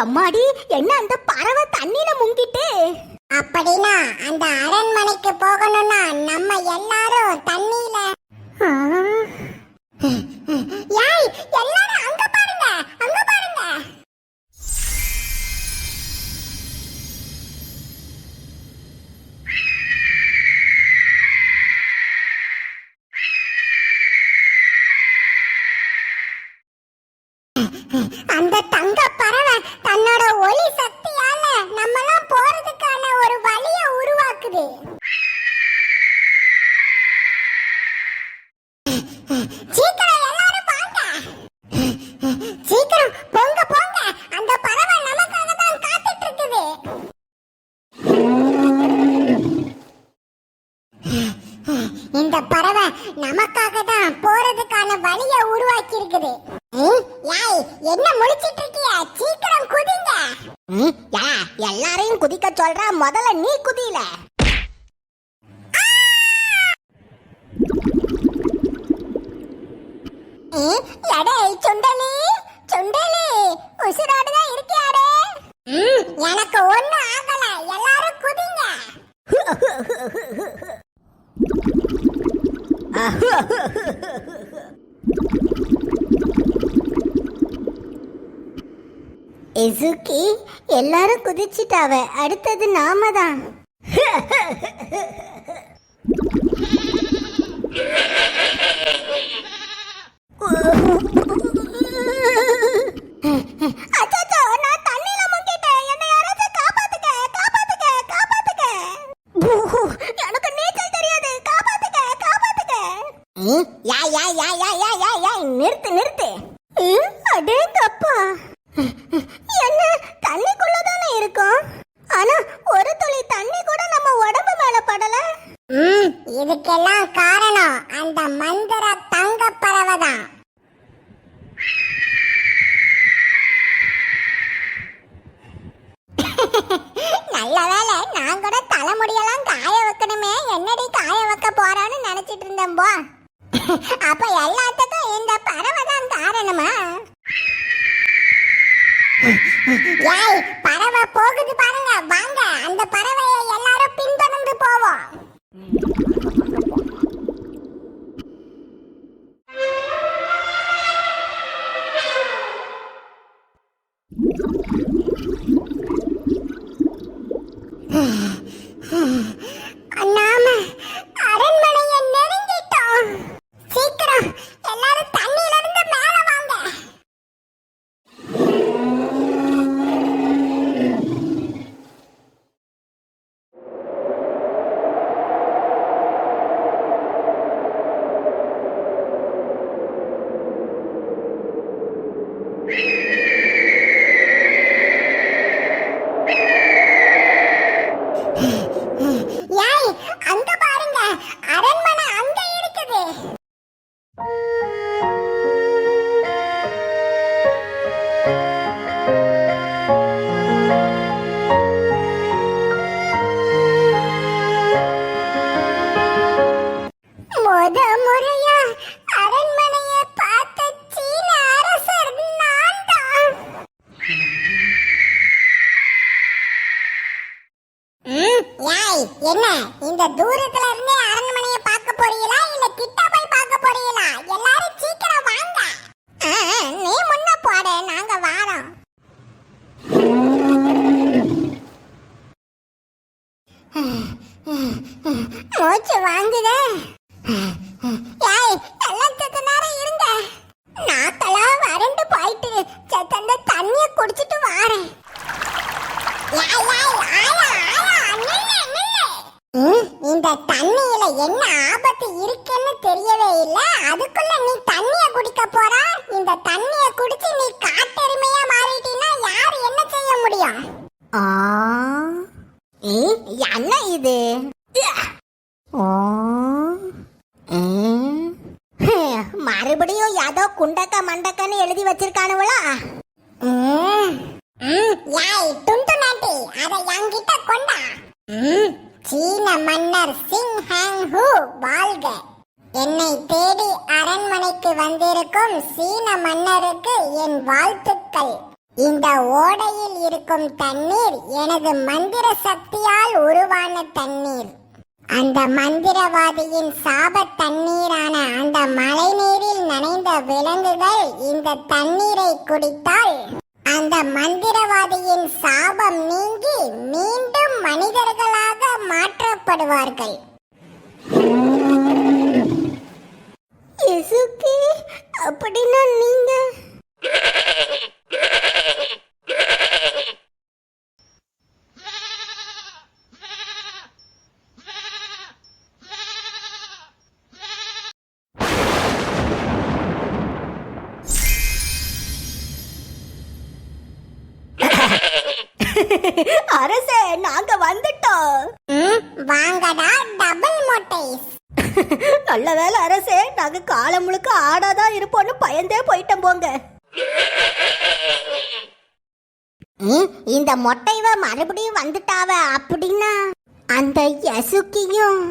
எம்மாடி என்ன அந்த பறவை தண்ணியில முங்கிட்டு? அப்படின்னா அந்த அரண்மனைக்கு போகணும்னா நம்ம எல்லாரும் தண்ணியில ஏய் எல்லாரும் அங்க பாருங்க அங்க பாருங்க அந்த தங்க பறவை தன்னோட ஒளி சக்தியால நம்மலாம் போறதுக்கான ஒரு வழியை உருவாக்குது சீக்கிரம் எல்லாரும் வாங்க சீக்கிரம் போங்க போங்க அந்த பறவை நமக்காக தான் காத்துட்டு இருக்குது இந்த பறவை நமக்காக தான் போறதுக்கான வழியை உருவாக்கி இருக்குது யாய் இருக்கிய சீக்கிரம் குதிங்க. யா, எல்லாரையும் குதிக்க சொல்ற. முதல்ல நீ குதியில. எடே சுண்டலி சுண்டலி உசிரோடு தான் இருக்கியாடே? எனக்கு ஒண்ணும் ஆகல. எல்லாரும் குதிங்க. இசுக்கி எல்லாரும் குதிச்சிட்டாவ. அடுத்தது நாம தான் இதுக்கெல்லாம் காரணம் அந்த மந்திர தங்க பறவை தான் நல்ல வேலை நான் கூட தலைமுடியெல்லாம் காய வைக்கணுமே. என்னடி காய வைக்க போறான்னு நினைச்சிட்டு இருந்தேன் போ. அப்ப எல்லாத்துக்கும் இந்த பறவை தான் காரணமா? ஏய் பறவை போகுது பாருங்க. வாங்க அந்த பறவையை எல்லாரும் பின்தொடர்ந்து போவோம். மூச்சு வாங்குதே. ஏய் எல்லாம் செத்த நேரம் இருங்க. நாக்கெல்லாம் வறண்டு போயிட்டு செத்த தண்ணிய குடிச்சிட்டு வாரேன். ஏய், ஏய், ஆயா, ஆயா, நில்லு, நில்லு. ம், இந்த தண்ணியில என்ன ஆபத்து இருக்குன்னு தெரியவே இல்ல. அதுக்குள்ள நீ தண்ணிய குடிக்க போறா? இந்த தண்ணிய குடிச்சு நீ காட்டெருமையா மாறிட்டீன்னா யார் என்ன செய்ய முடியும்? ஆ. ஏய், என்ன இது? மறுபடியும் ஏதோ குண்டக்க மண்டக்கன்னு எழுதி வச்சிருக்கானுவளா? ம், துண்டு நாட்டி அதை என்கிட்ட கொண்டா? ம், சீன மன்னர் சிங் ஹூ வாழ்க. என்னை தேடி அரண்மனைக்கு வந்திருக்கும் சீன மன்னருக்கு என் வாழ்த்துக்கள். இந்த ஓடையில் இருக்கும் தண்ணீர் எனது மந்திர சக்தியால் உருவான தண்ணீர். அந்த மந்திரவாதியின் சாப தண்ணீரான அந்த மலை நீரில் நனைந்த விலங்குகள் இந்த தண்ணீரை குடித்தால் அந்த மந்திரவாதியின் சாபம் நீங்கி மீண்டும் மனிதர்களாக மாற்றப்படுவார்கள். அப்படின்னா நீங்க வாங்கடா டபுள் மொட்டை நல்ல வேளை அரசே நாங்க காலம் முழுக்க ஆடாதான் இருப்போம்னு பயந்தே போயிட்டோம் போங்க. இந்த மொட்டைவ மறுபடியும் வந்துட்டாவ அப்படின்னா? அந்த யசுக்கியும்.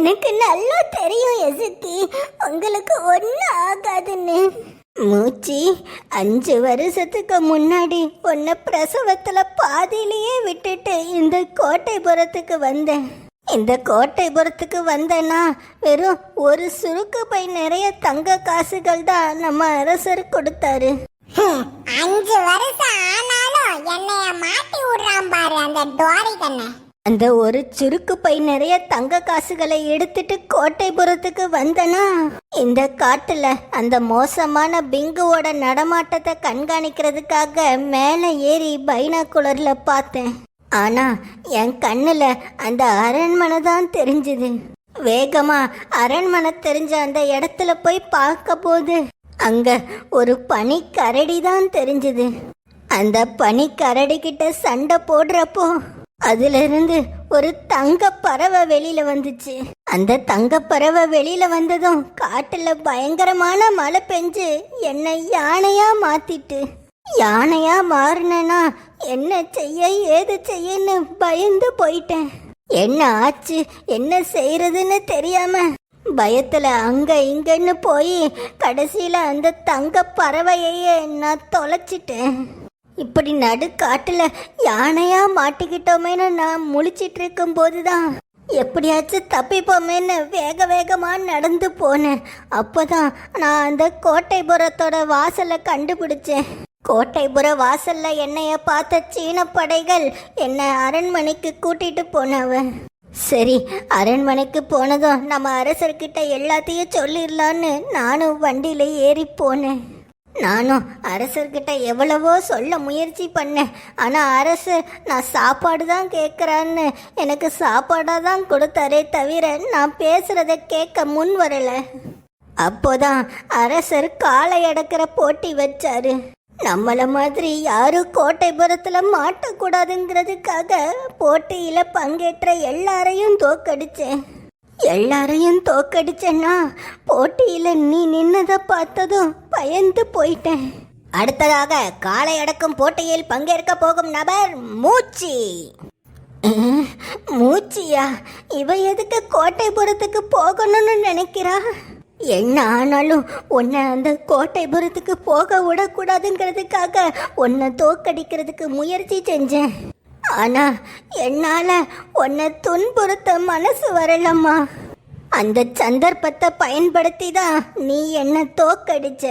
எனக்கு நல்லா தெரியும் எசுத்தி உங்களுக்கு ஒன்றும் ஆகாதுன்னு. மூச்சி அஞ்சு வருஷத்துக்கு முன்னாடி உன்னை பிரசவத்தில் பாதியிலேயே விட்டுட்டு இந்த கோட்டைபுரத்துக்கு வந்தேன். இந்த கோட்டைபுரத்துக்கு வந்தேன்னா வெறும் ஒரு சுருக்கு பை நிறைய தங்க காசுகள் தான் நம்ம அரசர் கொடுத்தாரு. அஞ்சு வருஷம் ஆனாலும் என்னைய மாட்டி விடுறான் பாரு அந்த டோரி கண்ணு அந்த ஒரு சுருக்கு பை நிறைய தங்க காசுகளை எடுத்துட்டு கோட்டைபுரத்துக்கு வந்தனா? இந்த காட்டுல அந்த மோசமான பிங்குவோட நடமாட்டத்தை கண்காணிக்கிறதுக்காக மேலே ஏறி பைனாக்குலர்ல பார்த்தேன். ஆனா என் கண்ணுல அந்த அரண்மனை தான் தெரிஞ்சுது. வேகமா அரண்மனை தெரிஞ்ச அந்த இடத்துல போய் பார்க்க போது அங்க ஒரு பனி கரடி தான் தெரிஞ்சுது. அந்த பனி கரடி கிட்ட சண்டை போடுறப்போ அதிலிருந்து ஒரு தங்க பறவை வெளியில வந்துச்சு. அந்த தங்க பறவை வெளியில வந்ததும் காட்டுல பயங்கரமான மழை பெஞ்சு என்னை யானையா மாத்திட்டு. யானையா மாறினேனா என்ன செய்ய ஏது செய்யன்னு பயந்து போயிட்டேன். என்ன ஆச்சு என்ன செய்யறதுன்னு தெரியாம பயத்துல அங்க இங்கன்னு போய் கடைசியில அந்த தங்க பறவையையே நான் தொலைச்சிட்டேன். இப்படி நடுக்காட்டில் யானையாக மாட்டிக்கிட்டோமேன்னு நான் முழிச்சிட்டு இருக்கும்போது போதுதான் எப்படியாச்சும் தப்பிப்போமேன்னு வேக வேகமாக நடந்து போனேன். அப்போ தான் நான் அந்த கோட்டைபுரத்தோட வாசலை கண்டுபிடிச்சேன். கோட்டைபுர வாசல்ல என்னைய பார்த்த சீன படைகள் என்னை அரண்மனைக்கு கூட்டிட்டு போனவன் சரி அரண்மனைக்கு போனதும் நம்ம அரசர்கிட்ட எல்லாத்தையும் சொல்லிடலான்னு நானும் வண்டியில ஏறி போனேன். நானும் அரசர்கிட்ட எவ்வளவோ சொல்ல முயற்சி பண்ணேன். ஆனால் அரசர் நான் சாப்பாடு தான் கேட்குறான்னு எனக்கு சாப்பாடாக தான் கொடுத்தாரே தவிர நான் பேசுகிறத கேட்க முன் வரலை. அப்போதான் அரசர் காலை அடக்கிற போட்டி வச்சாரு. நம்மள மாதிரி யாரும் கோட்டைபுரத்தில் மாட்டக்கூடாதுங்கிறதுக்காக போட்டியில் பங்கேற்ற எல்லாரையும் தோக்கடிச்சேன் எல்லாரையும் தோக்கடிச்சேன்னா போட்டியில் நீ நின்னதை பார்த்ததும் பயந்து போயிட்டேன். அடுத்ததாக காலை அடக்கும் போட்டியில் பங்கேற்க போகும் நபர் மூச்சி. மூச்சியா? இவ எதுக்கு கோட்டைபுரத்துக்கு போகணும்னு நினைக்கிறா? என்ன ஆனாலும் உன்னை அந்த கோட்டைபுரத்துக்கு போக விடக்கூடாதுங்கிறதுக்காக உன்னை தோக்கடிக்கிறதுக்கு முயற்சி செஞ்சேன். ஆனா என்னால உன்னை துன்புறுத்த மனசு வரலம்மா. அந்த சந்தர்ப்பத்தை பயன்படுத்தி தான் நீ என்ன தோக்கடிச்ச.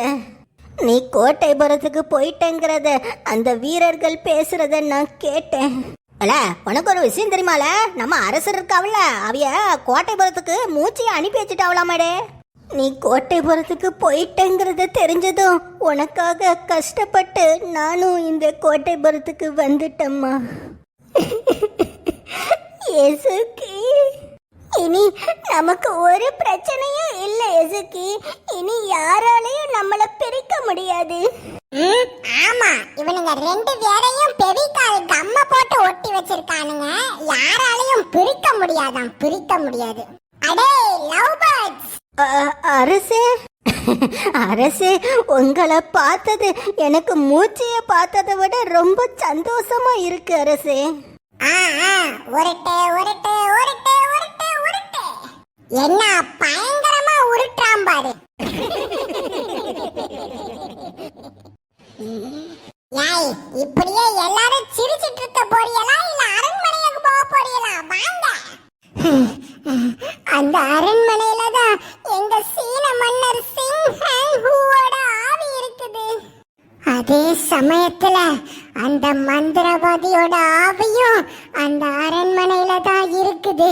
நீ கோட்டைபுரத்துக்கு போயிட்டேங்கிறத அந்த வீரர்கள் பேசுறத நான் கேட்டேன். அல உனக்கு ஒரு விஷயம் தெரியுமால? நம்ம அரசர் இருக்காவல அவைய கோட்டைபுரத்துக்கு மூச்சியை அனுப்பி வச்சுட்டாவலாமாடே நீ கோட்டைபுரத்துக்கு போயிட்டேங்கிறத தெரிஞ்சதும் உனக்காக கஷ்டப்பட்டு நானும் இந்த கோட்டைபுரத்துக்கு வந்துட்டம்மா. எசுக்கி இனி நமக்கு ஒரு பிரச்சனையும் இல்லை எசுக்கி. இனி யாராலையும் நம்மள பிரிக்க முடியாது. ஆமா. இவனுங்க ரெண்டு பேரையும் பெவிகால் கம்ம போட்டு ஒட்டி வச்சிருக்கானுங்க. யாராலையும் பிரிக்க முடியாதாம் பிரிக்க முடியாது. அடே லவ் பேர்ட்ஸ். அரசே. அரசே உங்களை பார்த்தது எனக்கு மூச்சைய பார்த்ததை விட ரொம்ப சந்தோஷமா இருக்கு அரசே. ஆ ஆ. உருட்டு உருட்டு உருட்டு. என்ன பயங்கரமா உருட்டுறான் பாரு. யாய் இப்படியே எல்லாரும் சிரிச்சிட்டு இருக்க போறீங்களா? இல்ல அரண்மனைக்கு போக போறீங்களா? வாங்க. அந்த அரண்மனையில தான் எங்க சீன மன்னர் சிங் ஆவி இருக்குது. அதே சமயத்துல அந்த மந்திரவாதியோட ஆவியும் அந்த அரண்மனையில தான் இருக்குது.